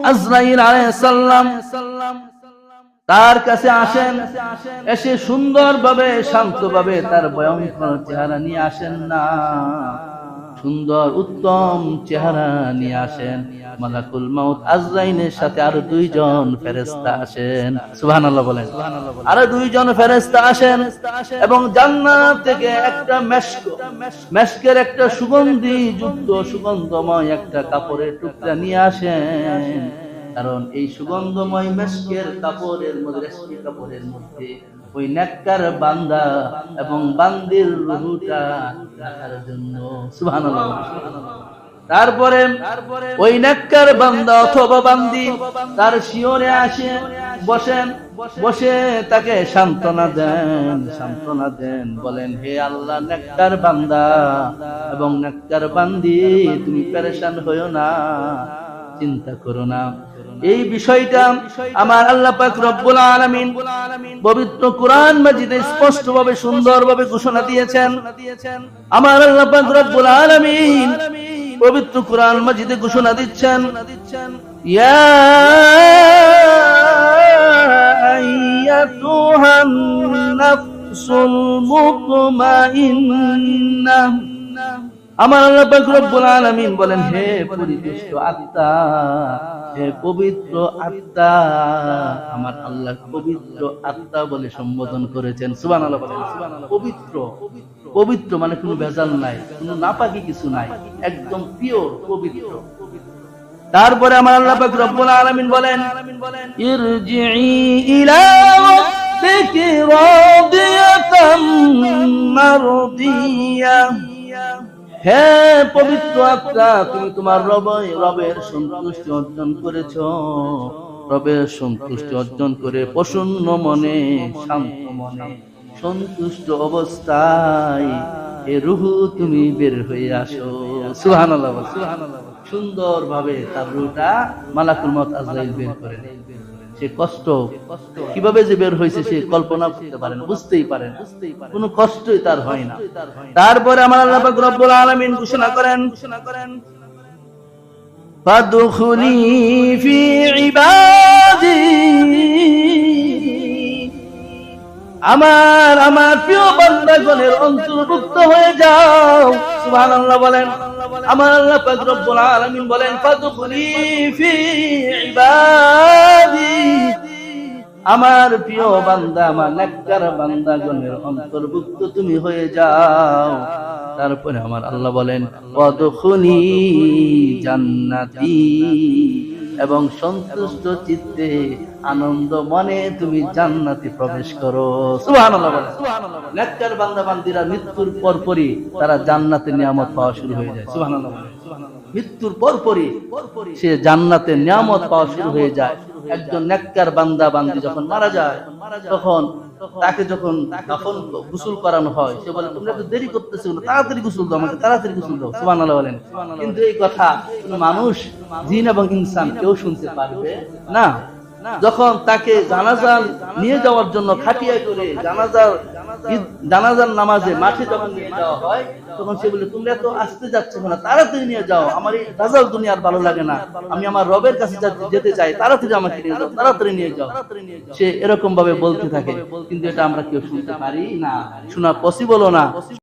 আজরাইল আলাইহিসসালাম তার কাছে আসেন এসে সুন্দরভাবে শান্তভাবে তার ভয়ঙ্কর চেহারা নিয়ে আসেন না। সুন্দর, উত্তম চেহারা নিয়ে আসেন। মালাকুল মাউত আজরাইনের সাথে আরও দুইজন ফেরেস্তা আসেন। সুবহানাল্লাহ বলেন। আরও দুইজন ফেরেশতা আসেন এবং জান্নাত থেকে একটা মেশক, মেশকের একটা সুগন্ধি যুক্ত, সুগন্ধময় একটা কাপড়ের টুকরা নিয়ে আসেন। কারণ এই সুগন্ধময় মেশকের কাপড়ের মধ্যে কাপড়ের মধ্যে ওই নেককার বান্দা এবং বান্দির রুহুটা রাখার জন্য। সুবহানাল্লাহ। তারপরে ওই নেককার বান্দা অথবা বান্দি তার শিওরে আসে বসেন বসে তাকে সান্ত্বনা দেন সান্ত্বনা দেন, বলেন, হে আল্লাহ, নেককার বান্দা এবং নেককার বান্দি, তুমি পেরেশান হইও না, চিন্তা করো না। এই বিষয়টা আমার আল্লাহ পাক রব্বুল আলামিন পবিত্র কোরআন মাজিদে স্পষ্ট ভাবে সুন্দর ভাবে ঘোষণা দিয়েছেন। আমার আল্লাহ পাক রব্বুল আলামিন পবিত্র কোরআন মাজিদে ঘোষণা দিচ্ছেন। ইয়া আইয়াতুহান নাফসুল মুতমাইন্নাহ। আমার আল্লাহ বলেন, হে পরিতুষ্ট আত্মা, হে পবিত্র আত্মা, আমার আল্লাহ পবিত্র আত্মা বলে সম্বোধন করেছেন। সুবহানাল্লাহ বলেন পবিত্র পবিত্র মানে কোনো ভেজাল নাই, কোনো নাপাকি কিছু নাই, একদম পিওর পবিত্র। তারপরে আমার আল্লাহ পাক রব্বুল আলামিন বলেন ইরজিই ইলা রাদিয়াতাম মারদিয়াহ হে পবিত্র আত্মা, তুমি তোমার রব, রবের সন্তুষ্টি অর্জন করেছ। রবের সন্তুষ্টি অর্জন করে প্রসন্ন মনে, শান্ত মনে, সন্তুষ্ট অবস্থায় এ রুহু তুমি বের হয়ে আসো। সুবহানাল্লাহ সুন্দর ভাবে তার রুহটা মালাকুল মত আজরাইল বের করে। সে কষ্ট, কীভাবে যে বের হয়েছে সে কল্পনা করতে পারেন বুঝতেই পারেন কষ্টই তার হয় না। তারপরে আমার আল্লাহ রব্বুল আলামিন ঘোষণা করেন ঘোষণা করেন, ফাদখুলি ফি ইবাদি, আমার আমার প্রিয় বান্দাগণের অন্তর্ভুক্ত হয়ে যাও। সুবহানাল্লাহ বলেন। আমার আল্লাহ পাক রব্বুল আলামিন বলেন, ফাদখুলি ফি ইবাদি। আমার প্রিয় বান্দা, আমার নেককার বান্দাগণের অন্তর্ভুক্ত তুমি হয়ে যাও। তারপরে আমার আল্লাহ বলেন পদখুনি জান্নাতি। এবং সন্তুষ্ট চিত্তে আনন্দ মনে তুমি জান্নাতে প্রবেশ করো। নেককার বান্দা বান্দিরা মৃত্যুর পরপরই তারা জান্নাতের নিয়ামত পাওয়া শুরু হয়ে যায়। মৃত্যুর পরপরই সে জান্নাতের নিয়ামত পাওয়া শুরু হয়ে যায়। একজন নেককার বান্দা বান্দি যখন মারা যায়, তখন তাকে যখন তখন গোসল করানো হয়, সে বলে, তোমরা একটু দেরি করতেছো তাড়াতাড়ি গোসল দাও আমাকে, তাড়াতাড়ি গোসল দাও। সুবহানাল্লাহ বলেন। কিন্তু এই কথা মানুষ, জিন এবং ইনসান কেউ শুনতে পারবে না। যখন তাকে জানাজা নিয়ে যাওয়ার জন্য খাটিয়া করে জানাজার জানাজার নামাজে মাঠে যখন নিয়ে যাওয়া হয়, তখন সে বলে, তোমরা তো আসতে যাচ্ছ না নিয়ে যাও, আমার এই দুনিয়ার ভালো লাগে না। আমি আমার রবের কাছে যেতে চাই, তাড়াতাড়ি আমাকে নিয়ে যাও, তাড়াতাড়ি নিয়ে যাও। সে এরকম ভাবে বলতে থাকে। কিন্তু এটা আমরা কেউ শুনতে পারি না, শোনা পসিবলও না।